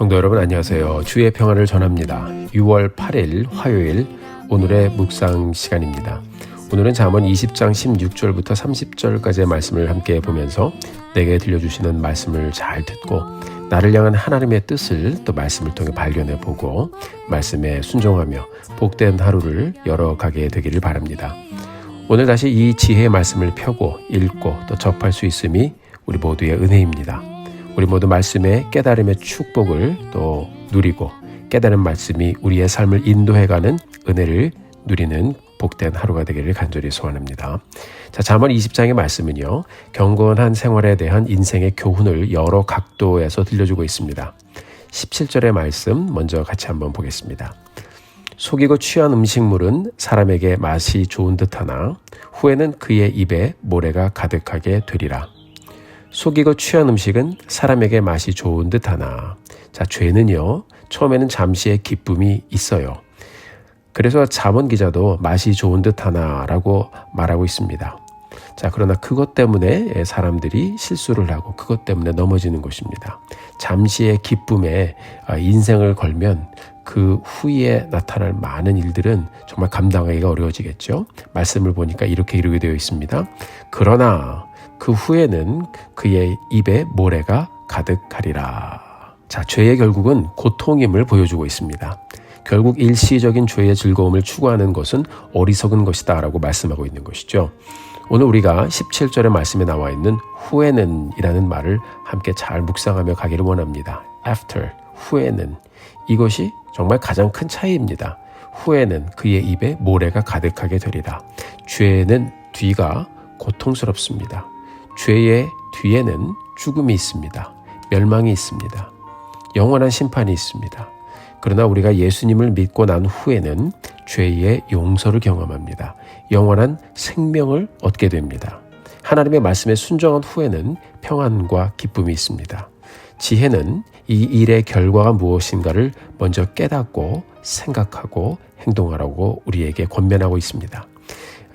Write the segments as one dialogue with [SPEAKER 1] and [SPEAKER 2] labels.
[SPEAKER 1] 성도 여러분 안녕하세요. 주의 평화를 전합니다. 6월 8일 화요일 오늘의 묵상 시간입니다. 오늘은 잠언 20장 16절부터 30절까지의 말씀을 함께 보면서 내게 들려주시는 말씀을 잘 듣고 나를 향한 하나님의 뜻을 또 말씀을 통해 발견해 보고 말씀에 순종하며 복된 하루를 열어가게 되기를 바랍니다. 오늘 다시 이 지혜의 말씀을 펴고 읽고 또 접할 수 있음이 우리 모두의 은혜입니다. 우리 모두 말씀의 깨달음의 축복을 또 누리고 깨달은 말씀이 우리의 삶을 인도해가는 은혜를 누리는 복된 하루가 되기를 간절히 소원합니다. 자, 잠언 20장의 말씀은요. 경건한 생활에 대한 인생의 교훈을 여러 각도에서 들려주고 있습니다. 17절의 말씀 먼저 같이 한번 보겠습니다. 속이고 취한 음식물은 사람에게 맛이 좋은 듯하나 후에는 그의 입에 모래가 가득하게 되리라. 속이고 취한 음식은 사람에게 맛이 좋은 듯 하나 자 죄는요 처음에는 잠시의 기쁨이 있어요. 그래서 잠언 기자도 맛이 좋은 듯 하나라고 말하고 있습니다. 자 그러나 그것 때문에 사람들이 실수를 하고 그것 때문에 넘어지는 것입니다. 잠시의 기쁨에 아, 인생을 걸면 그 후에 나타날 많은 일들은 정말 감당하기가 어려워지겠죠. 말씀을 보니까 이렇게 이루게 되어 있습니다. 그러나 그 후에는 그의 입에 모래가 가득하리라. 자, 죄의 결국은 고통임을 보여주고 있습니다. 결국 일시적인 죄의 즐거움을 추구하는 것은 어리석은 것이다 라고 말씀하고 있는 것이죠. 오늘 우리가 17절의 말씀에 나와 있는 후에는 이라는 말을 함께 잘 묵상하며 가기를 원합니다. after, 후에는. 이것이 정말 가장 큰 차이입니다. 후에는 그의 입에 모래가 가득하게 되리라. 죄는 뒤가 고통스럽습니다. 죄의 뒤에는 죽음이 있습니다. 멸망이 있습니다. 영원한 심판이 있습니다. 그러나 우리가 예수님을 믿고 난 후에는 죄의 용서를 경험합니다. 영원한 생명을 얻게 됩니다. 하나님의 말씀에 순종한 후에는 평안과 기쁨이 있습니다. 지혜는 이 일의 결과가 무엇인가를 먼저 깨닫고 생각하고 행동하라고 우리에게 권면하고 있습니다.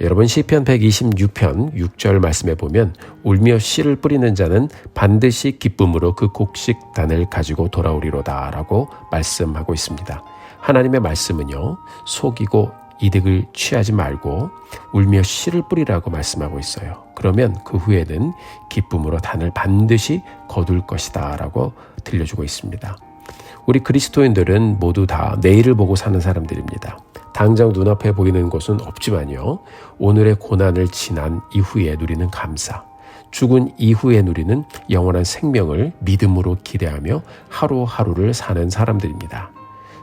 [SPEAKER 1] 여러분 시편 126편 6절 말씀에 보면 울며 씨를 뿌리는 자는 반드시 기쁨으로 그 곡식 단을 가지고 돌아오리로다라고 말씀하고 있습니다. 하나님의 말씀은요. 속이고 이득을 취하지 말고 울며 씨를 뿌리라고 말씀하고 있어요. 그러면 그 후에는 기쁨으로 단을 반드시 거둘 것이다라고 들려주고 있습니다. 우리 그리스도인들은 모두 다 내일을 보고 사는 사람들입니다. 당장 눈앞에 보이는 것은 없지만요. 오늘의 고난을 지난 이후에 누리는 감사, 죽은 이후에 누리는 영원한 생명을 믿음으로 기대하며 하루하루를 사는 사람들입니다.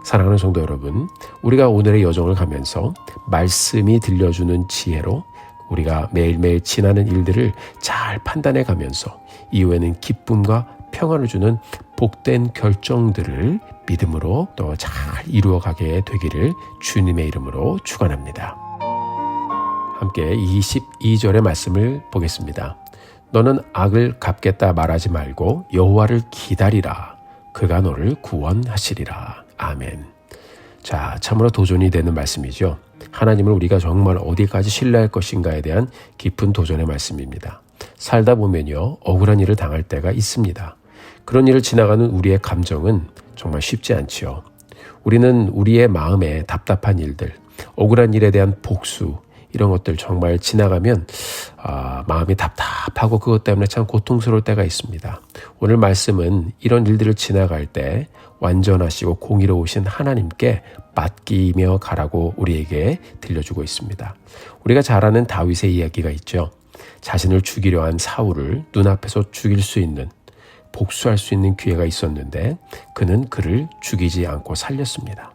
[SPEAKER 1] 사랑하는 성도 여러분, 우리가 오늘의 여정을 가면서 말씀이 들려주는 지혜로 우리가 매일매일 지나는 일들을 잘 판단해 가면서 이후에는 기쁨과 평안을 주는 복된 결정들을 믿음으로 또 잘 이루어가게 되기를 주님의 이름으로 축원합니다. 함께 22절의 말씀을 보겠습니다. 너는 악을 갚겠다 말하지 말고 여호와를 기다리라. 그가 너를 구원하시리라. 아멘. 자, 참으로 도전이 되는 말씀이죠. 하나님을 우리가 정말 어디까지 신뢰할 것인가에 대한 깊은 도전의 말씀입니다. 살다 보면요, 억울한 일을 당할 때가 있습니다. 그런 일을 지나가는 우리의 감정은 정말 쉽지 않지요. 우리는 우리의 마음에 답답한 일들, 억울한 일에 대한 복수, 이런 것들 정말 지나가면 아, 마음이 답답하고 그것 때문에 참 고통스러울 때가 있습니다. 오늘 말씀은 이런 일들을 지나갈 때 완전하시고 공의로우신 하나님께 맡기며 가라고 우리에게 들려주고 있습니다. 우리가 잘 아는 다윗의 이야기가 있죠. 자신을 죽이려 한 사울을 눈앞에서 죽일 수 있는 복수할 수 있는 기회가 있었는데 그는 그를 죽이지 않고 살렸습니다.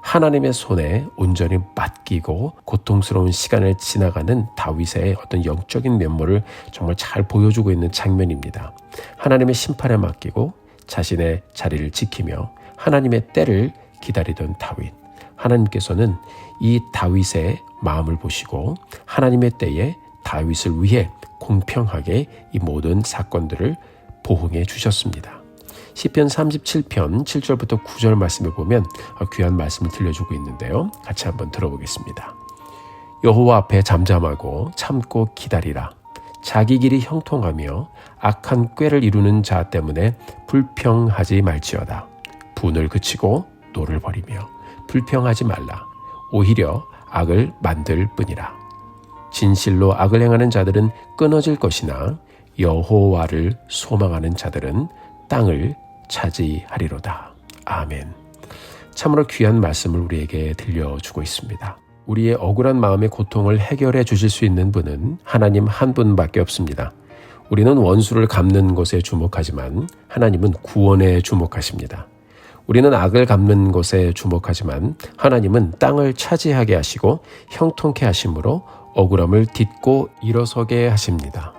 [SPEAKER 1] 하나님의 손에 온전히 맡기고 고통스러운 시간을 지나가는 다윗의 어떤 영적인 면모를 정말 잘 보여주고 있는 장면입니다. 하나님의 심판에 맡기고 자신의 자리를 지키며 하나님의 때를 기다리던 다윗. 하나님께서는 이 다윗의 마음을 보시고 하나님의 때에 다윗을 위해 공평하게 이 모든 사건들을 보응해 주셨습니다. 시편 37편 7절부터 9절 말씀을 보면 귀한 말씀을 들려주고 있는데요. 같이 한번 들어보겠습니다. 여호와 앞에 잠잠하고 참고 기다리라. 자기 길이 형통하며 악한 꾀를 이루는 자 때문에 불평하지 말지어다. 분을 그치고 노를 버리며 불평하지 말라. 오히려 악을 만들 뿐이라. 진실로 악을 행하는 자들은 끊어질 것이나 여호와를 소망하는 자들은 땅을 차지하리로다. 아멘. 참으로 귀한 말씀을 우리에게 들려주고 있습니다. 우리의 억울한 마음의 고통을 해결해 주실 수 있는 분은 하나님 한 분밖에 없습니다. 우리는 원수를 갚는 것에 주목하지만 하나님은 구원에 주목하십니다. 우리는 악을 갚는 것에 주목하지만 하나님은 땅을 차지하게 하시고 형통케 하심으로 억울함을 딛고 일어서게 하십니다.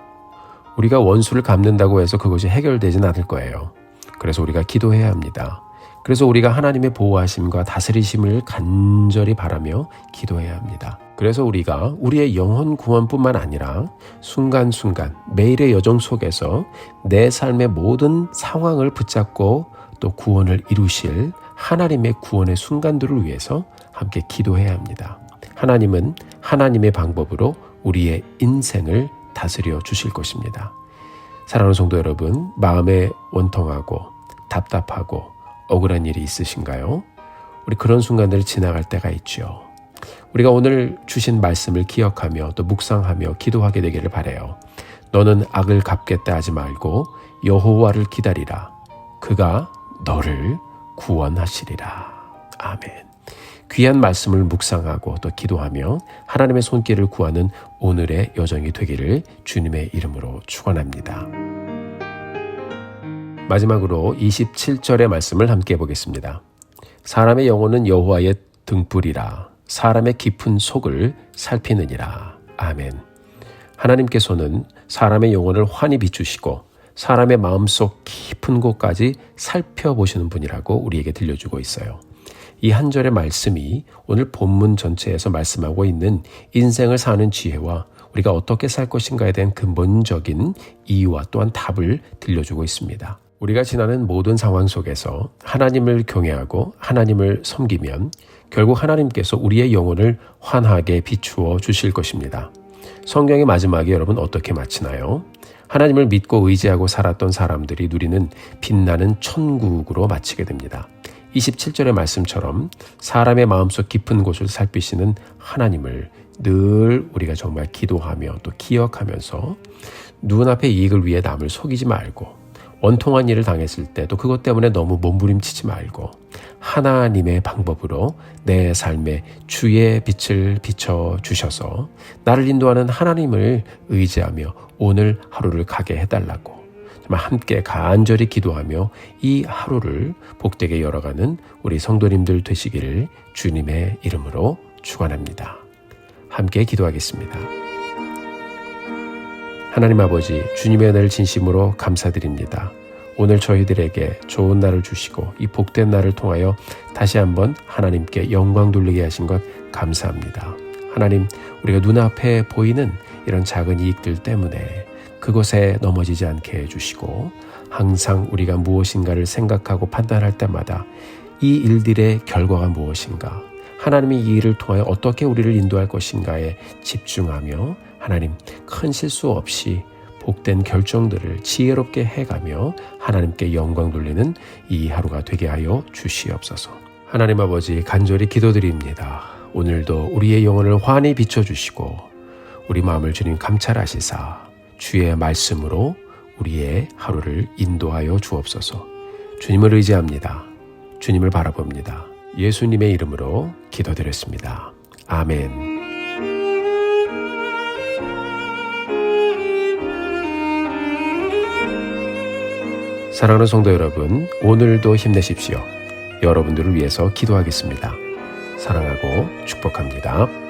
[SPEAKER 1] 우리가 원수를 갚는다고 해서 그것이 해결되진 않을 거예요. 그래서 우리가 기도해야 합니다. 그래서 우리가 하나님의 보호하심과 다스리심을 간절히 바라며 기도해야 합니다. 그래서 우리가 우리의 영혼 구원뿐만 아니라 순간순간 매일의 여정 속에서 내 삶의 모든 상황을 붙잡고 또 구원을 이루실 하나님의 구원의 순간들을 위해서 함께 기도해야 합니다. 하나님은 하나님의 방법으로 우리의 인생을 다스려 주실 것입니다. 사랑하는 성도 여러분, 마음에 원통하고 답답하고 억울한 일이 있으신가요? 우리 그런 순간들을 지나갈 때가 있죠. 우리가 오늘 주신 말씀을 기억하며 또 묵상하며 기도하게 되기를 바래요. 너는 악을 갚겠다 하지 말고 여호와를 기다리라. 그가 너를 구원하시리라. 아멘. 귀한 말씀을 묵상하고 또 기도하며 하나님의 손길을 구하는 오늘의 여정이 되기를 주님의 이름으로 축원합니다. 마지막으로 27절의 말씀을 함께 보겠습니다. 사람의 영혼은 여호와의 등불이라 사람의 깊은 속을 살피느니라. 아멘. 하나님께서는 사람의 영혼을 환히 비추시고 사람의 마음속 깊은 곳까지 살펴보시는 분이라고 우리에게 들려주고 있어요. 이 한 절의 말씀이 오늘 본문 전체에서 말씀하고 있는 인생을 사는 지혜와 우리가 어떻게 살 것인가에 대한 근본적인 이유와 또한 답을 들려주고 있습니다. 우리가 지나는 모든 상황 속에서 하나님을 경외하고 하나님을 섬기면 결국 하나님께서 우리의 영혼을 환하게 비추어 주실 것입니다. 성경의 마지막에 여러분 어떻게 마치나요? 하나님을 믿고 의지하고 살았던 사람들이 누리는 빛나는 천국으로 마치게 됩니다. 27절의 말씀처럼 사람의 마음속 깊은 곳을 살피시는 하나님을 늘 우리가 정말 기도하며 또 기억하면서 눈앞의 이익을 위해 남을 속이지 말고 원통한 일을 당했을 때 또 그것 때문에 너무 몸부림치지 말고 하나님의 방법으로 내 삶에 주의 빛을 비춰 주셔서 나를 인도하는 하나님을 의지하며 오늘 하루를 가게 해달라고 함께 간절히 기도하며 이 하루를 복되게 열어가는 우리 성도님들 되시기를 주님의 이름으로 축원합니다. 함께 기도하겠습니다. 하나님 아버지 주님의 은혜를 진심으로 감사드립니다. 오늘 저희들에게 좋은 날을 주시고 이 복된 날을 통하여 다시 한번 하나님께 영광 돌리게 하신 것 감사합니다. 하나님, 우리가 눈앞에 보이는 이런 작은 이익들 때문에 그곳에 넘어지지 않게 해주시고 항상 우리가 무엇인가를 생각하고 판단할 때마다 이 일들의 결과가 무엇인가 하나님이 이 일을 통하여 어떻게 우리를 인도할 것인가에 집중하며 하나님 큰 실수 없이 복된 결정들을 지혜롭게 해가며 하나님께 영광 돌리는 이 하루가 되게 하여 주시옵소서. 하나님 아버지 간절히 기도드립니다. 오늘도 우리의 영혼을 환히 비춰주시고 우리 마음을 주님 감찰하시사 주의 말씀으로 우리의 하루를 인도하여 주옵소서. 주님을 의지합니다. 주님을 바라봅니다. 예수님의 이름으로 기도드렸습니다. 아멘. 사랑하는 성도 여러분, 오늘도 힘내십시오. 여러분들을 위해서 기도하겠습니다. 사랑하고 축복합니다.